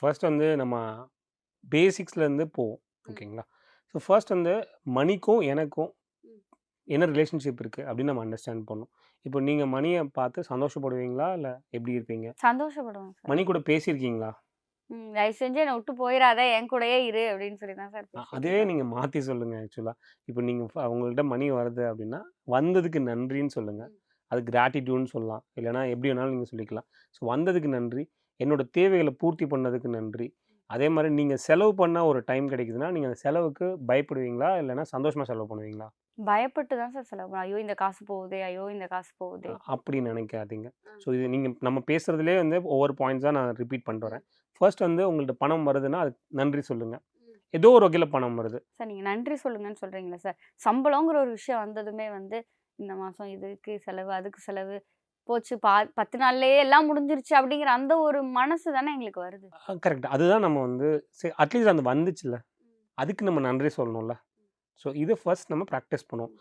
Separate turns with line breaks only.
First வந்து நம்ம பேசிக்ஸ்லேருந்து போவோம் ஓகேங்களா ஸோ ஃபர்ஸ்ட் வந்து மணிக்கும் எனக்கும் என்ன ரிலேஷன்ஷிப் இருக்குது அப்படின்னு நம்ம அண்டர்ஸ்டாண்ட் பண்ணணும் இப்போ நீங்கள் மணியை பார்த்து சந்தோஷப்படுவீங்களா? இல்லை எப்படி இருப்பீங்க?
சந்தோஷப்படுவேன் சார்.
மணி கூட பேசியிருக்கீங்களா?
ம், தயவு செஞ்சு என்னை விட்டு போயிடாத என் கூடயே இரு அப்படின்னு சொல்லி தான் சார்
அதே. நீங்கள் மாற்றி சொல்லுங்கள் ஆக்சுவலாக இப்போ நீங்கள் அவங்கள்ட்ட மணி வருது அப்படின்னா வந்ததுக்கு நன்றின்னு சொல்லுங்கள் அது கிராட்டிடியூட்னு சொல்லலாம். இல்லைனா எப்படி வேணாலும் நீங்கள் சொல்லிக்கலாம். ஸோ வந்ததுக்கு நன்றி. என்னோட தேவைகளை பூர்த்தி பண்ணதுக்கு நன்றி. அதே மாதிரி நீங்கள் செலவு பண்ண ஒரு டைம் கிடைக்குதுன்னா நீங்கள் அந்த செலவுக்கு பயப்படுவீங்களா? இல்லைனா சந்தோஷமாக செலவு பண்ணுவீங்களா?
பயப்பட்டு தான் சார் செலவு. ஐயோ இந்த காசு போகுதே ஐயோ இந்த காசு போகுதே.
அப்படி நினைக்காதீங்க. ஸோ இது நீங்கள் நம்ம பேசுகிறதுலே வந்து ஒவ்வொரு பாயிண்ட்ஸாக நான் ரிப்பீட் பண்ணிட்டு வரேன். ஃபர்ஸ்ட் வந்து உங்கள்ட்ட பணம் வருதுன்னா அதுக்கு நன்றி சொல்லுங்கள் ஏதோ ஒரு வகையில் பணம் வருது.
சார் நீங்கள் நன்றி சொல்லுங்கன்னு சொல்கிறீங்களா சார். சம்பளங்கிற ஒரு விஷயம் வந்ததுமே வந்து இந்த மாதம் இதுக்கு செலவு அதுக்கு செலவு போச்சு. பா பத்து நாள்லயே எல்லாம் முடிஞ்சிருச்சு அப்படிங்கிற அந்த ஒரு மனசு தானே எங்களுக்கு வருது.
கரெக்ட் அதுதான் நம்ம வந்து சரி அட்லீஸ்ட் அந்த வந்துச்சுல்ல. அதுக்கு நம்ம நன்றி சொல்லணும்ல. ஸோ இதை ஃபர்ஸ்ட் நம்ம ப்ராக்டிஸ் பண்ணுவோம்.